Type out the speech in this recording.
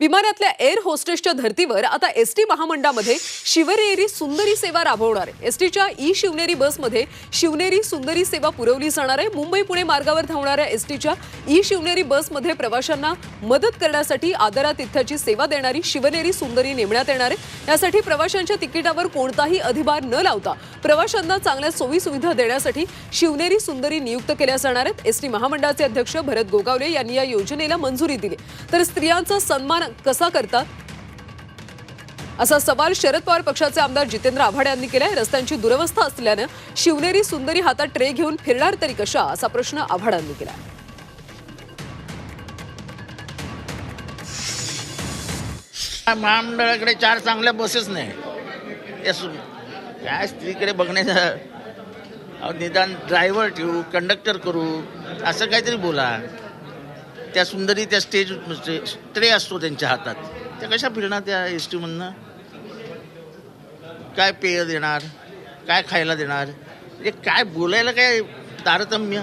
विमानातल्या air होस्टेसच्या धर्तीवर आता S T महामंडळामध्ये शिवनेरी सुंदरी सेवा राबवणार आहे. एस टीच्या ई शिवनेरी बसमध्ये शिवनेरी सुंदरी सेवा पुरवली जाणार आहे. मुंबई पुणे मार्गावर धावणाऱ्या एस टीच्या ई शिवनेरी बसमध्ये प्रवाशांना मदत करण्यासाठी आदरातिथ्याची सेवा देणारी शिवनेरी सुंदरी नेमण्यात येणार आहे. यासाठी प्रवाशांच्या तिकिटावर कोणताही अधिभार न लावता प्रवाशांना चांगल्या सोयी सुविधा देण्यासाठी शिवनेरी सुंदरी नियुक्त केल्या जाणार आहेत. एस टी महामंडळाचे अध्यक्ष भरत गोगावले यांनी या योजनेला मंजुरी दिली. तर स्त्रियांचा सन्मान कसा करतात? असा सवाल शरद पवार पक्षाचे आमदार जितेंद्र आव्हाड यांनी केलाय. रस्त्यांची दुरवस्था असल्यानं शिवनेरी सुंदरी हातात ट्रे घेऊन फिरणार तरी कशा? असा प्रश्न आव्हाडांनी केला महामंडळाकडे चार चांगल्या बसेस नाही. काय स्त्रीकडे बघण्याचं निदान ड्रायव्हर ठेवू कंडक्टर करू असं काहीतरी बोला. त्या सुंदरी त्या स्टेज म्हणजे ट्रे असतो त्यांच्या हातात. त्या कशा फिरणार त्या एस टीमधनं काय पेय देणार? काय खायला देणार? म्हणजे काय बोलायला काय तारतम्य?